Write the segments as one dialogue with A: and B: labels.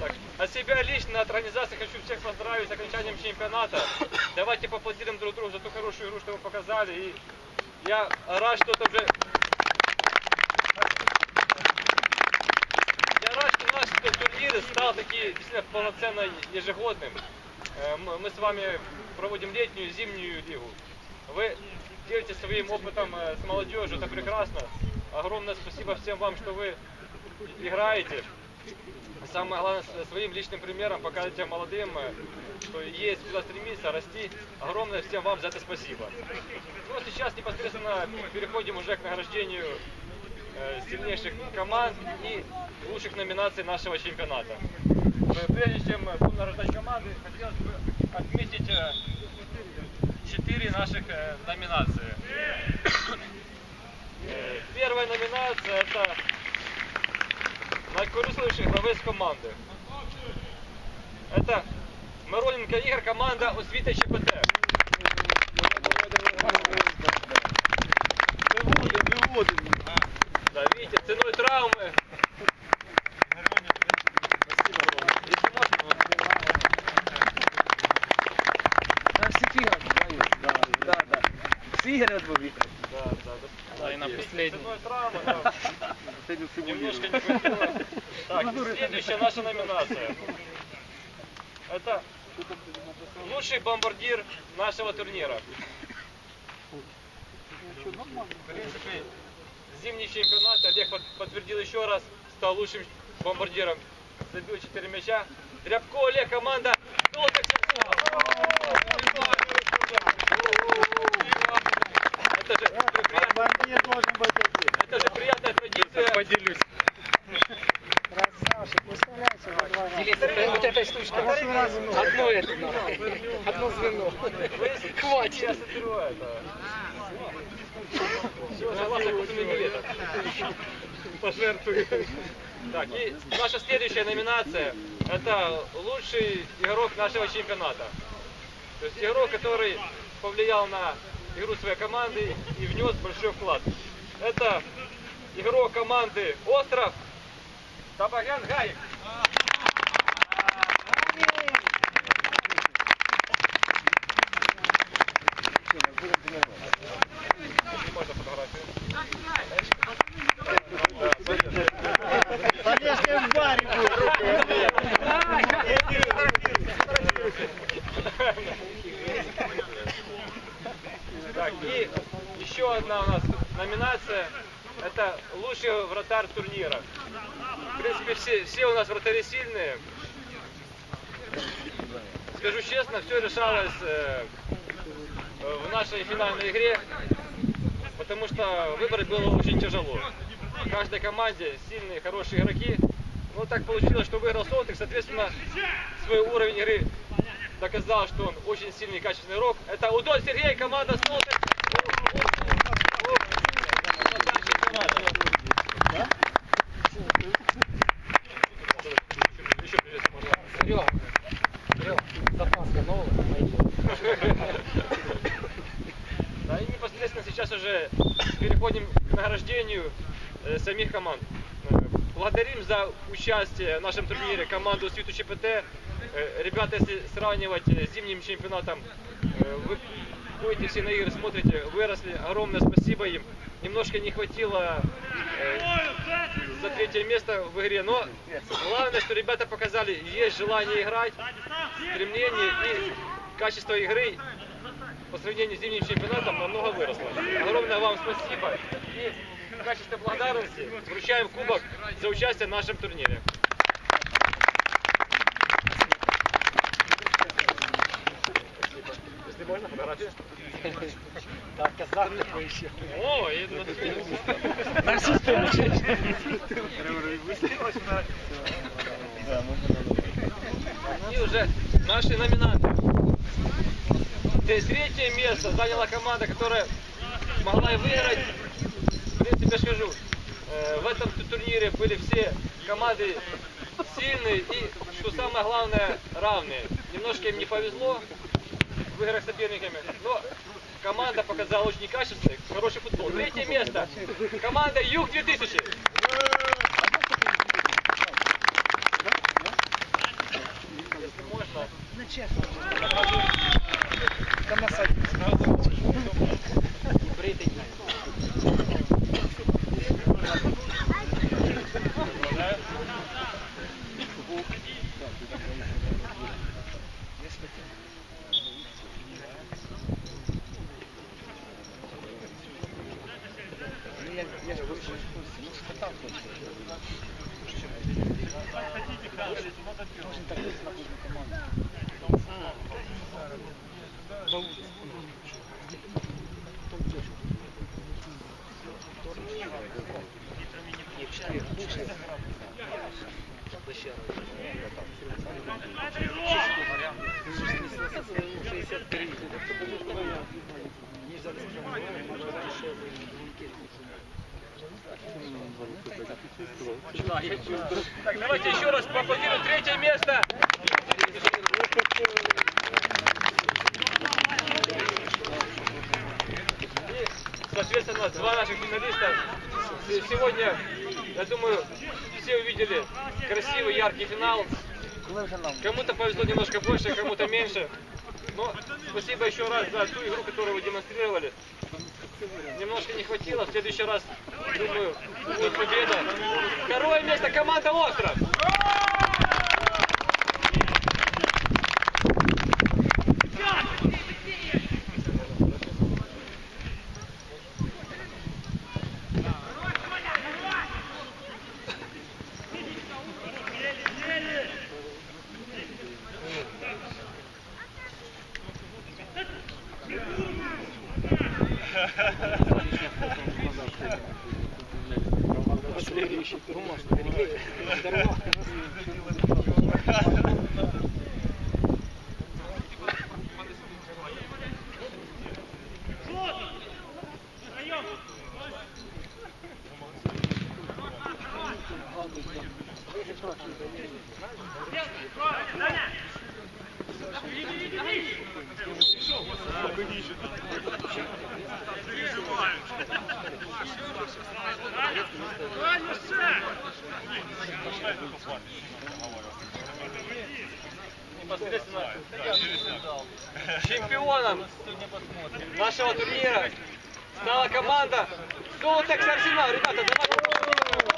A: Так, от себя лично, от организации хочу всех поздравить с окончанием чемпионата. Давайте поаплодируем друг другу за ту хорошую игру, что вы показали. И я рад, что это уже... Я рад, что наш турнир стал таки действительно полноценно ежегодным. Э, Мы с вами проводим летнюю зимнюю лигу. Вы делитесь своим опытом э, с молодежью, это прекрасно. Огромное спасибо всем вам, что вы играете. Самое главное, своим личным примером показывайте молодым, э, что есть куда стремиться, расти. Огромное всем вам за это спасибо. Ну, а сейчас непосредственно переходим уже к награждению э, сильнейших команд и лучших номинаций нашего чемпионата. Э, Прежде чем будем награждать команды, хотелось бы отметить четыре наших номинации. Первая номинация это найкорисливіший гравець команди. Это Мироненко Ігор, команда освіта ЧПТ. Да, видите, ценой травмы. Если можно, вот.
B: На всіх іграх бою. Да, да, да. Всі ігри двобіг.
A: Да, да, да.
B: Да, и на
A: Видите,
B: последний.
A: Ценой травмы, Да. Немножко не хватило. Так, следующая наша номинация. Это лучший бомбардир нашего турнира. В принципе, зимний чемпионат Олег под- подтвердил еще раз, стал лучшим бомбардиром. Забил 4 мяча. Дрябко Олег, команда Золотых Пожертвую. Так, и наша следующая номинация – это лучший игрок нашего чемпионата. То есть игрок, который повлиял на игру своей команды и внес большой вклад. Это игрок команды «Остров» Табагян Гаик. Если можно фотографию. Так, и еще одна у нас номинация. Это лучший вратарь турнира. В принципе, все, все у нас вратари сильные. Скажу честно, все решалось э, в нашей финальной игре, потому что выбрать было очень тяжело. В каждой команде сильные, хорошие игроки. Ну, так получилось, что выиграл Солтик, соответственно, свой уровень игры доказал, что он очень сильный и качественный игрок. Это Удон Сергей, команда Солтик. Еще привет, пожалуйста.
B: Серега, Серега, запаска новая.
A: Да, и непосредственно сейчас уже переходим к награждению э, самих команд. Э, Благодарим за участие в нашем турнире команду Свиту ЧПТ. Э, Ребята, если сравнивать с зимним чемпионатом, вы ходите все на игры, смотрите, выросли. Огромное спасибо им. Немножко не хватило за третье место в игре, но главное, что ребята показали, есть желание играть, стремление и качество игры по сравнению с зимним чемпионатом намного выросло. Огромное вам спасибо. И в качестве благодарности вручаем кубок за участие в нашем турнире. Если можно, фотографию.
B: Так, казак такой еще.
A: О, и на
B: всю сторону.
A: И уже наши номинанты. Те- Третье место заняла команда, которая могла и выиграть. В принципе, скажу, э, в этом ту- турнире были все команды сильные и, что самое главное, равные. Немножко им не повезло в играх с соперниками, но команда показала очень качественный, хороший футбол. Третье место. Команда Юг 2000.
B: честно. Там насадить. Бритый Ну, я, я же говорю, что в курсе. Ну, точно. Должен так быть на команду. Нет, четыре. Четыре.
A: Так, давайте еще раз поаплодируем третье место. Соответственно, два наших финалиста. Сегодня, я думаю, все увидели красивый, яркий финал. Кому-то повезло немножко больше, кому-то меньше. Но спасибо еще раз за ту игру, которую вы демонстрировали. Немножко не хватило. В следующий раз, думаю, будет победа. Второе место команда Остров. Непосредственно чемпионом нашего турнира стала команда Золотекс Арсенал. Ребята, давайте.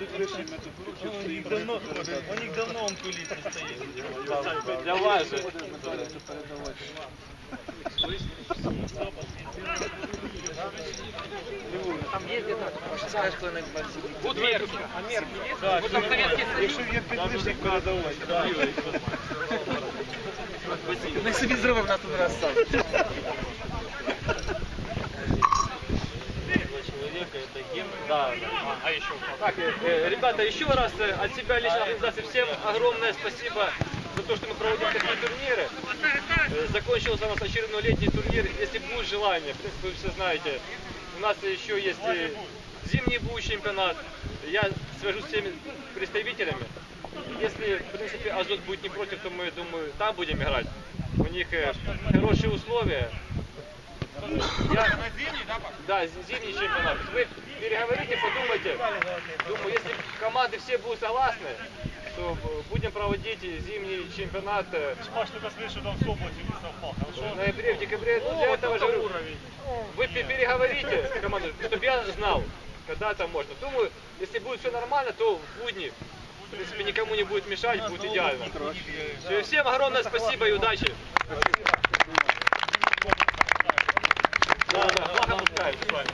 A: Дай кубок.
C: У них давно, у них давно он кулисы стоит.
A: Для вас же.
B: Там есть где-то, скажешь, кто на
A: Вот мерки.
B: А мерки есть?
C: Да,
A: Вот там советский
C: Якщо є підвищник, передавай. Да.
B: Ми собі зробимо на тут раз сам.
C: Человека это ген. Да, да. Еще
A: Так, э, э, ребята, еще раз э, от себя лично организации всем огромное спасибо за то, что мы проводим такие турниры. Закончился у нас очередной летний турнир. Если будет желание, в принципе, вы все знаете, у нас еще есть и зимний будет чемпионат. Я свяжусь с всеми представителями. Если, в принципе, Азот будет не против, то мы, думаю, там будем играть. У них хорошие условия. Я... Да, з- зимний чемпионат. Вы переговорите, подумайте. Думаю, если команды все будут согласны, то будем проводить зимний чемпионат
C: Паш, только слышу, там в Соботе не совпал.
A: в ноябре, в декабре. Ну, для этого же вы пе- переговорите с командой, чтобы я знал, когда это можно. Думаю, если будет все нормально, то в будни, в принципе, никому не будет мешать, будет идеально. Все, всем огромное спасибо и удачи. Да,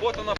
A: Вот она